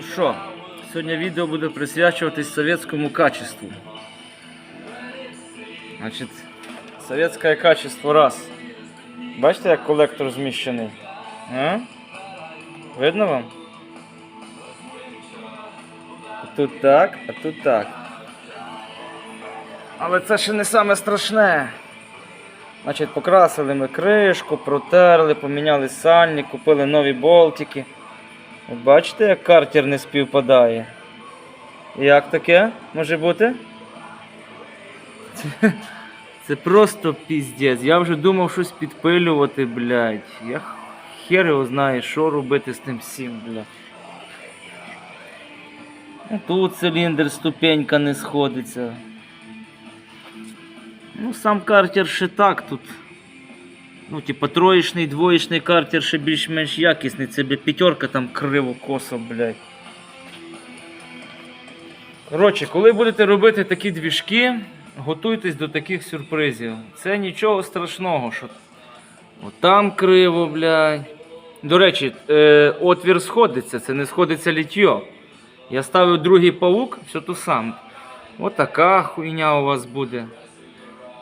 Ну що, сьогодні відео буде присвячуватись совєтському качеству. Значить, совєтське качество раз. Бачите, як колектор зміщений? А? Видно вам? Тут так, а тут так. Але це ще не саме страшне. Значить, покрасили ми кришку, протерли, поміняли сальник, купили нові болтики. Бачите, як картер не співпадає? Як таке може бути? Це, це просто піздець. Я вже думав щось підпилювати, блядь. Я хер його знає, що робити з тим всім, блядь. Ну, Тут циліндр, ступенька не сходиться. Ну, сам картер ще так тут. Ну, типа троєчний, двоєчний картер ще більш-менш якісний. Це бля, п'ятерка там криво косо, блядь. Коротше, коли будете робити такі двіжки, готуйтесь до таких сюрпризів. Це нічого страшного, що от там криво, блядь. До речі, е, отвір сходиться, це не сходиться літьо. Я ставив другий паук, все то сам. От така хуйня у вас буде.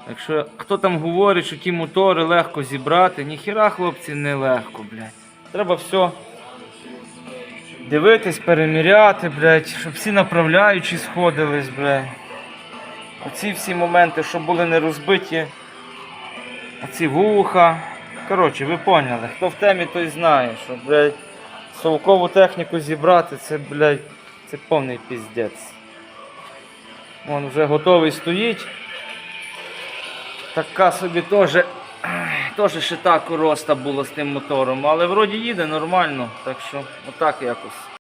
Якщо хто там говорить, що ті мотори легко зібрати, ніхіра, хлопці, не легко, блядь. Треба все дивитись, переміряти, блядь, щоб всі направляючі сходились, блядь. Оці всі моменти, щоб були не розбиті. Оці вуха. Коротше, ви поняли. Хто в темі, той знає, що, блядь, совкову техніку зібрати, це, блядь, це повний піздець. Вон вже готовий стоїть. Така собі теж, теж ще так роста була з тим мотором, але вроді їде нормально, так що отак якось.